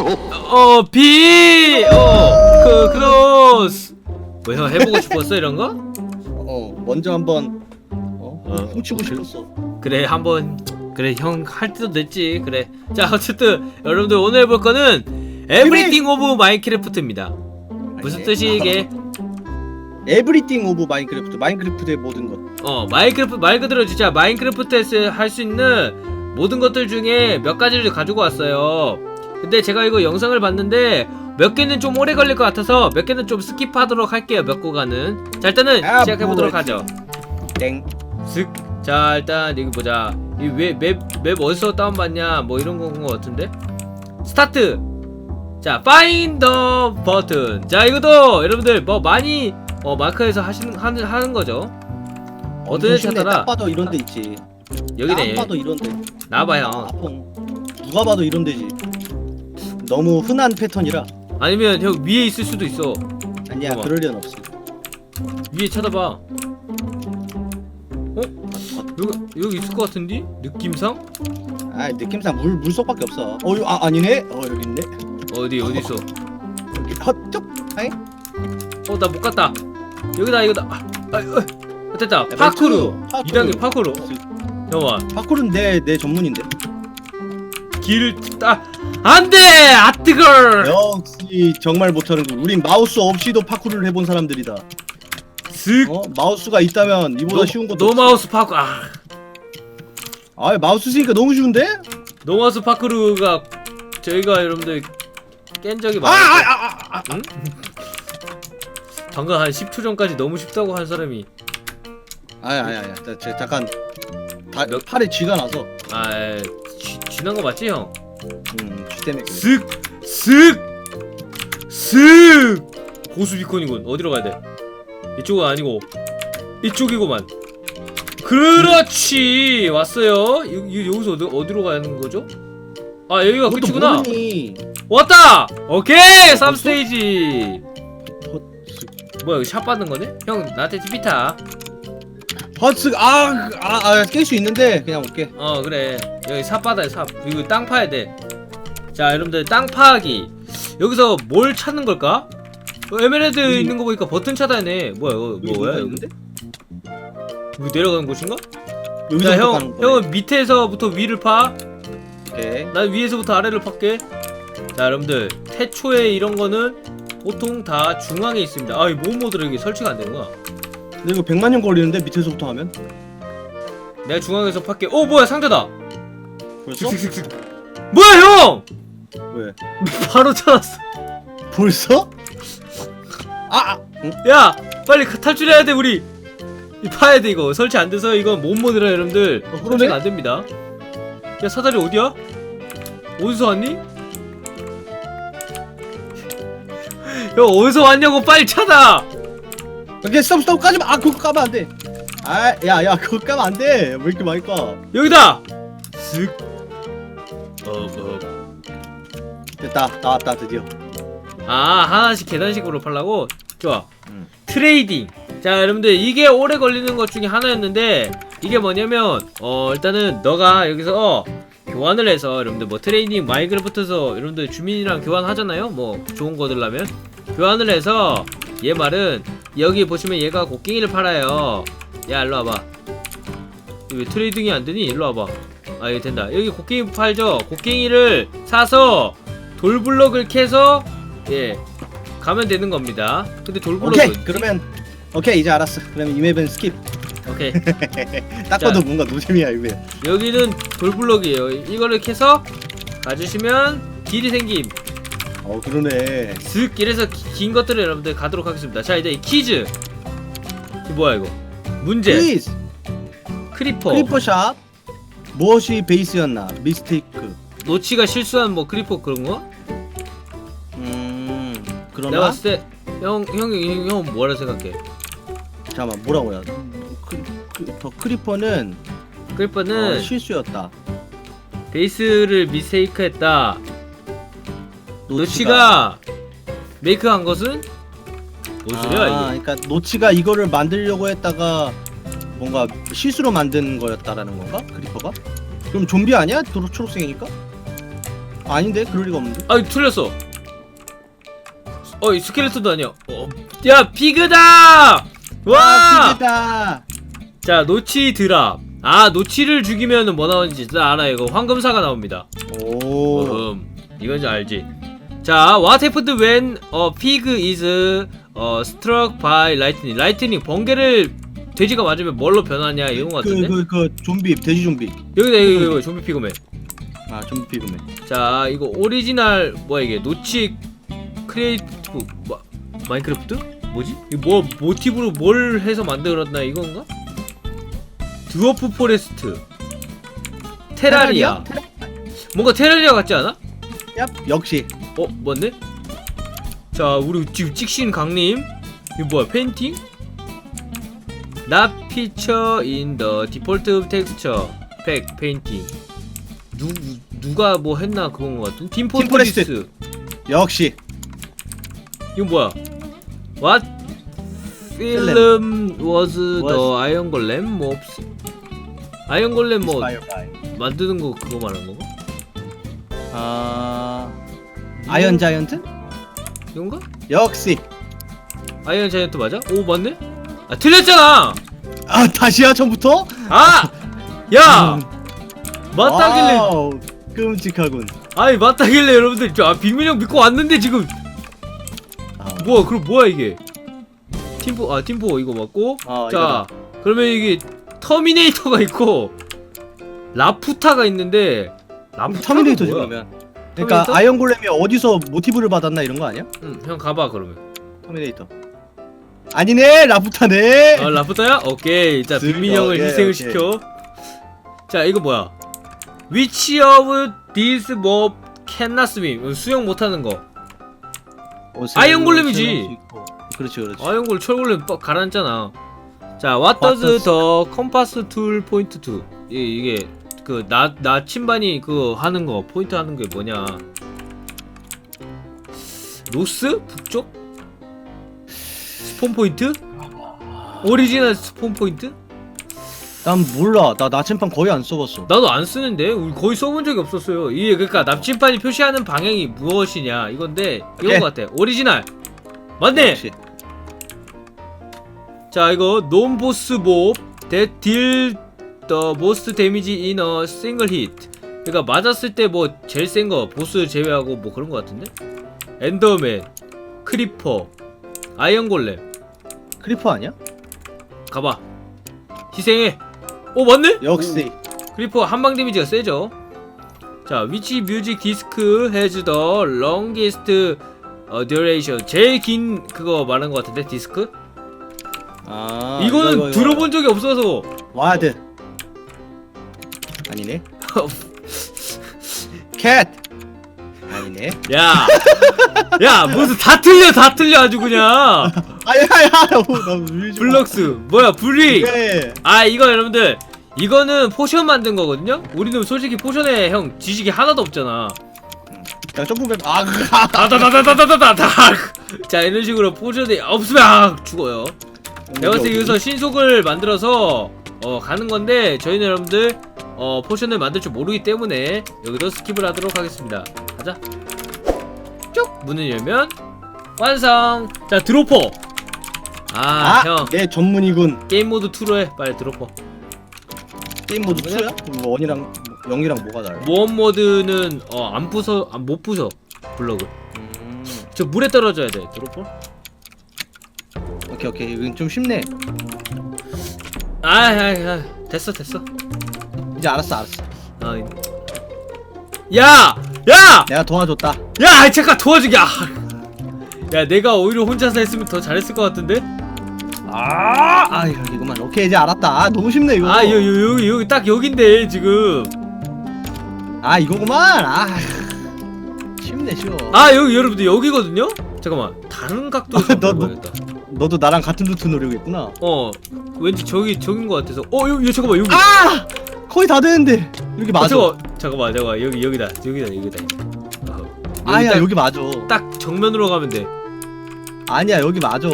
어, 비! 어, 그, 크로스! 뭐, 형 해보고 싶었어, 이런 거? 어 먼저 한번 어, 어. 훔치고 싶었어 그래, 한번, 그래, 형 할 때도 됐지, 그래. 자, 어쨌든, 여러분들 오늘 해볼 거는, 에브리띵 오브 마인크래프트입니다. 무슨 아니, 뜻이 이게? 에브리띵 오브 마인크래프트 마인크래프트의 모든 것 어, 마인크래프트, 말 그대로 진짜 마인크래프트에서 할 수 있는 모든 것들 중에 몇 가지를 가지고 왔어요. 근데 제가 이거 영상을 봤는데, 몇 개는 좀 오래 걸릴 것 같아서 몇 개는 좀 스킵하도록 할게요, 몇 구간은. 자, 일단은 아, 시작해보도록 뭐, 하죠. 땡 슥. 자, 일단 여기 보자. 이맵맵 맵 어디서 다운받냐? 뭐 이런 건 것 같은데. 스타트. 자, find the button. 자, 이것도 여러분들 뭐 많이 어 마크에서 하시는 하는, 하는 거죠. 쉽네. 찾아라. 딱 봐도 이런 데 있지 여기네. 딱 봐도 이런 데 나봐 아, 형. 아펑 누가 봐도 이런 데지 너무 흔한 패턴이라 아니면 형 위에 있을 수도 있어. 아니야 봐봐. 그럴 리는 없어 위에 쳐다봐. 어? 여기 여기 있을 것 같은데? 느낌상? 아 느낌상 물 물속밖에 없어 어 여- 아 아니네 어 여기 있네 어디 어디 있어? 여기 헛쪽 아이 어 나 못 갔다. 여기다 이거다. 아, 아, 어, 됐다. 파쿠르. 파쿠르. 2단계 파쿠르. 잠깐만. 파쿠르는 내 내 전문인데 길을 따 안돼 아뜨걸. 역시 정말 못하는군 우린 마우스 없이도 파쿠르를 해본 사람들이다. 슥. 어? 마우스가 있다면 이보다 쉬운 것도 노 없어. 마우스 파쿠 아. 아 마우스 쓰니까 너무 쉬운데? 노마우스 파쿠르가 저희가 여러분들 깬 적이 아, 많아요 아아아아 응? 방금 한 10초 전까지 너무 쉽다고 한 사람이. 아야야야 잠깐. 다 몇- 팔에 쥐가 나서. 아 쥐, 쥐난 거 맞지 형? 음쥐 때문에 그래. 슥 슥 슥 고수 비콘이군 어디로 가야 돼? 이쪽은 아니고 이쪽이고만 그렇지 왔어요 여, 여, 여기서 어디, 어디로 가는 거죠? 아 여기가 그것도 끝이구나 모르니 왔다! 오케이! 3 스테이지 헛쓱 뭐야 여기 샷 받는 거네? 형 나한테 TP타 헛쓱 아아 깰 수 있는데 그냥 올게 어 그래 여기 삽 받아요 삽 이거 땅 파야 돼자 여러분들 땅 파기 여기서 뭘 찾는 걸까? 어, 에메랄드 여기- 있는 거 보니까 버튼 찾아야 돼 뭐야 이거 여기 뭐야 여기 있는데 여기 내려가는 곳인가? 여기서 자 형, 형은 밑에서부터 위를 파. 오케이 난 위에서부터 아래를 팔게. 자 여러분들 태초에 이런 거는 보통 다 중앙에 있습니다. 아 이 모음 모드로 이게 설치가 안 되는구나. 근데 이거 100만 년 걸리는데 밑에서부터 하면 내가 중앙에서 팔게. 어 뭐야 상자다. 벌써. 뭐야 형? 왜 바로 찾았어. 벌써 아, 아 응? 야 빨리 그 탈출해야 돼 우리. 이 파야 돼 이거 설치 안 돼서 이건 모음 모드라 여러분들 어, 그러네? 설치가 안 됩니다. 야 사다리 어디야? 어디서 왔니? 형 어디서 왔냐고 빨리 찾아. 오케이 스톱 스톱 까지 마. 아 그거 까면 안 돼 아 야야 그거 까면 안 돼 왜 이렇게 많이 까 여기다. 슥. 어, 어. 됐다 나왔다 드디어 아 하나씩 계단식으로 팔라고. 좋아. 음. 트레이딩. 자 여러분들 이게 오래 걸리는 것 중에 하나였는데 이게 뭐냐면 어 일단은 너가 여기서 교환을 해서 여러분들 뭐 트레이딩 마인크래프트에서 여러분들 주민이랑 교환하잖아요. 뭐 좋은 거 들라면 교환을 해서 얘 말은 여기 보시면 얘가 곡괭이를 팔아요. 야 일로 와봐. 이왜 트레이딩이 안 되니? 일로 와봐. 아 이거 된다. 여기 곡괭이 팔죠. 곡괭이를 사서 돌블럭을 캐서 예 가면 되는 겁니다. 근데 돌블럭은 오케이 그러면 오케이 이제 알았어 그러면 이 맵은 스킵 오케이 딱 자. 봐도 뭔가 노잼이야 이 맵. 여기는 돌블럭이에요. 이거를 캐서 가주시면 길이 생김. 어 그러네 슥 이래서 기- 긴 것들을 여러분들 가도록 하겠습니다. 자 이제 이 퀴즈. 이 뭐야 이거? 문제. 플리즈 크리퍼. 크리퍼샵 무엇이 베이스였나 미스테이크 노치가 실수한 뭐 크리퍼 그런 거? 음 내가 그러나 봤을 때형형 뭐라 생각해? 잠깐만 뭐라고요 크, 크, 더 크리퍼는 크리퍼는 어, 실수였다 베이스를 미스테이크했다. 노치가 메이크한 것은 뭔 소리야 아, 이게? 그러니까 노치가 이거를 만들려고 했다가 뭔가 실수로 만든 거였다라는 건가? 크리퍼가? 그럼 좀비 아니야? 도로 초록색이니까? 아닌데? 그럴 리가 없는데? 아 틀렸어. 어이 스켈레톤도 아니야. 어, 야 피그다! 와! 아, 피지다! 자 노치 드랍. 아 노치를 죽이면 뭐 나오는지 나 알아 이거. 황금사가 나옵니다. 오. 음 이건 좀 알지 자 what happened when a pig is uh, struck by lightning? lightning 번개를 돼지가 맞으면 뭘로 변하냐 이런 거 같은데? 그, 그, 그 좀비 돼지 좀비. 여기다 여기 여기 좀비 피그맨. 아 좀비 피그맨. 자 이거 오리지널 뭐야 이게? 노치 크리에이티브 마, 마인크래프트? 뭐지? 이거 뭐 모티브로 뭘 해서 만들었나 이건가? 드워프 포레스트 테라리아? 뭔가 테라리아 같지 않아? 얍 역시 어 맞네? 자 우리 지금 찍신 강님 이거 뭐야 페인팅? Not feature in the default texture pack painting 누 누가 뭐 했나 그건 것 같은 팀 포레스트. 역시 이거 뭐야? What film was the Iron Golem? 뭐 없... 아이언 골렘 뭐. 만드는 거 그거 말하는 건가? 아 아이언 자이언트 이건가? 역시 아이언 자이언트 맞아? 오 맞네? 아 틀렸잖아! 아 다시야 처음부터 아! 야! 음. 맞다길래 와우, 끔찍하군 아니 맞다길래 여러분들 저 아, 빅민 형 믿고 왔는데 지금 아, 뭐야 그럼 뭐야 이게 팀포 아 팀포 이거 맞고 아, 자 그러면 이게 터미네이터가 있고 라푸타가 있는데 라푸타가 터미네이터지 뭐야? 그러면 그러니까 터미네이터? 아이언 골렘이 어디서 모티브를 받았나 이런 거 아니야? 응 형 가봐 그러면 터미네이터 아니네 라부타네 아 라푸타야? 오케이 자 쓱, 빅민 형을 어, 예, 희생을 오케이. 시켜 자 이거 뭐야 Which of these mob cannot swim 수영 못하는 거 어, 아이언 새- 골렘이지. 있고. 그렇지 그렇지 아이언골 철골렘 뻑 가라앉잖아. 자, what What does does- the compass tool point to? 이, 이게 그 나 나침반이 그거 하는 거 포인트 하는 게 뭐냐? 노스 북쪽? 스폰 포인트? 오리지널 스폰 포인트? 난 몰라 나 나침반 거의 안 써봤어 나도 안 쓰는데 우리 거의 써본 적이 없었어요. 이게 그러니까 나침반이 표시하는 방향이 무엇이냐 이건데 이건 오케이. 것 같아. 오리지널 맞네. 역시. 자 이거 boss mob that deal the most damage in a single hit. 그러니까 맞았을 때 뭐 제일 센 거 보스 제외하고 뭐 그런 거 같은데? 엔더맨 크리퍼 아이언 골렘. 크리퍼 아니야? 가봐. 희생해. 오 맞네? 역시. 크리퍼 한방 데미지가 세죠? 자 which music disc has the longest uh, duration. 제일 긴 그거 말하는 거 같은데 디스크? 아 이거는 이거, 이거, 이거. 들어본 적이 없어서. 와드 아니네. 캣! 아니네. 야, 야 무슨 다 틀려 다 틀려 아주 그냥. 아야야 나 울지 마. 블럭스 뭐야 브릭 이게 아 이거 여러분들 이거는 포션 만든 거거든요? 우리는 솔직히 포션에 형 지식이 하나도 없잖아. 그냥 점프백 아 다다다다다다다다 자 이런 식으로 포션이 없으면 아, 죽어요. 내가 봤을 때 여기서 신속을 만들어서 어 가는 건데 저희는 여러분들 어 포션을 만들 줄 모르기 때문에 여기도 스킵을 하도록 하겠습니다. 가자. 쭉! 문을 열면 완성! 자 드로퍼! 아형. 아내 전문이군. 게임 모드 2로 해. 빨리 드로퍼. 게임 모드 2야? 뭐 원이랑 0이랑 뭐가 달라? 모험 모드는 어 안 부서 안 못 부셔 블럭을. 음, 저 물에 떨어져야 돼 드로퍼. 오케이 오케이. 이건 좀 쉽네. 아아 됐어 됐어 이제 알았어 알았어 아, 야! 야! 내가 도와줬다 야! 잠깐 도와주게! 아. 야 내가 오히려 혼자서 했으면 더 잘했을 것 같은데? 아, 아 이거만 오케이 이제 알았다 아 너무 쉽네 이거 아 여기 여기 여기 딱 여긴데 지금 아 이거구만 아 쉽네 쉬워 아 여기 여러분들 여기거든요? 잠깐만 다른 각도에서 너, 너. 봐야겠다 너도 나랑 같은 루트 노리고 있구나 어 왠지 저기 저긴 것 같아서 어 여기 잠깐만 여기 아 거의 다 되는데. 여기 아, 맞아. 잠깐만 잠깐만 잠깐만 여기 여기다. 여기다 여기다 어, 아야 딱, 여기 맞아. 딱 정면으로 가면 돼. 아니야 여기 맞아.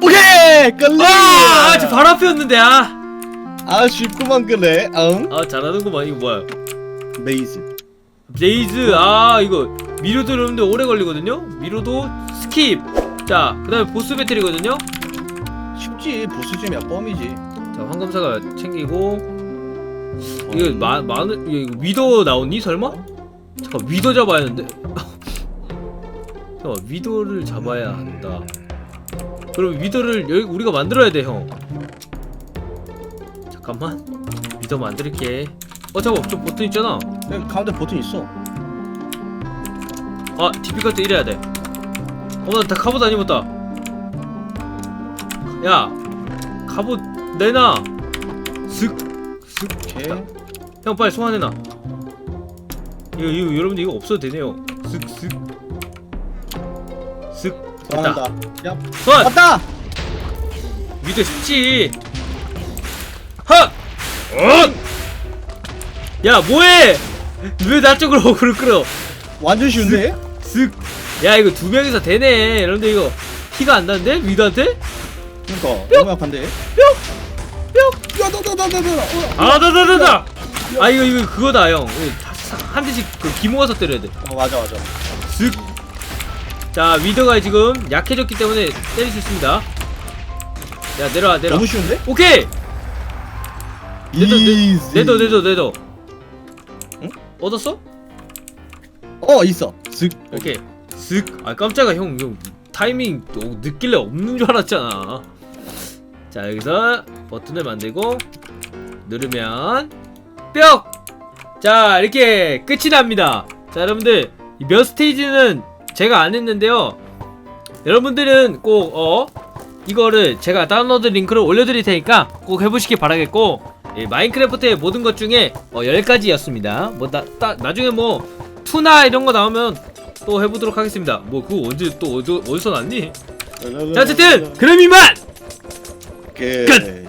오케이! 끌리 아! 아, 저 바로 앞이었는데 아! 아 쉽구만 끌래. 응? 아 잘하는구만 이거 뭐야? 메이즈. 레이즈 아 이거 미로도 여러분들 오래 걸리거든요? 미로도 스킵. 자 그 다음에 보스 배틀이거든요? 쉽지 보스잼이야 껌이지 자 황금사가 챙기고 이거 마, 마늘 이거 위도 나오니? 설마? 잠깐 위도 잡아야 하는데. 잠깐 위도를 잡아야 한다. 그럼 위도를 여기 우리가 만들어야 돼형. 잠깐만. 위도 만들게. 어 잠깐 저 버튼 있잖아. 여기 가운데 버튼 있어. 아 디피컬트 이래야 돼. 어머 나 갑옷 안 입었다. 야 갑옷 내놔. 슥슥. 오케이. 형 빨리 소환해놔. 이거 이거 여러분들 이거 없어도 되네요. 쓱쓱 쓱 됐다. 야 소환! 왔다! 위도 쉽지. 헛! 헛! 야 뭐해? 왜 나 쪽으로 어그로 끌어? 완전 쉬운데? 쓱! 야 이거 두 명이서 되네. 여러분들 이거 피가 안 나는데? 위도한테? 그러니까 너무 약한데? 야 너너너너너 아 나 나 나 나! 아 이거 이거 그거다 형 이거 다- 한 대씩 그 기모아서 때려야 돼 어 맞아 맞아 쓱! 자 위도가 지금 약해졌기 때문에 때릴 수 있습니다 야 내려와 내려와 너무 쉬운데 오케이! 내도 이지. 내도 내도 내도 응? 얻었어? 어 있어 슥 이렇게 쓱! 아 깜짝아 형, 형 타이밍 또 늦길래 없는 줄 알았잖아 자 여기서 버튼을 만들고 누르면 뿅! 자 이렇게 끝이 납니다. 자 여러분들 이몇 스테이지는 제가 안 했는데요. 여러분들은 꼭 어 이거를 제가 다운로드 링크를 올려드릴 테니까 꼭 해보시기 바라겠고 이 마인크래프트의 모든 것 중에 어, 10가지였습니다. 뭐 나, 따, 나중에 뭐 투나 이런 거 나오면 또 해보도록 하겠습니다. 뭐 그거 언제 또 어디, 어디서 났니? 자 어쨌든 그럼 이만 오케이 끝!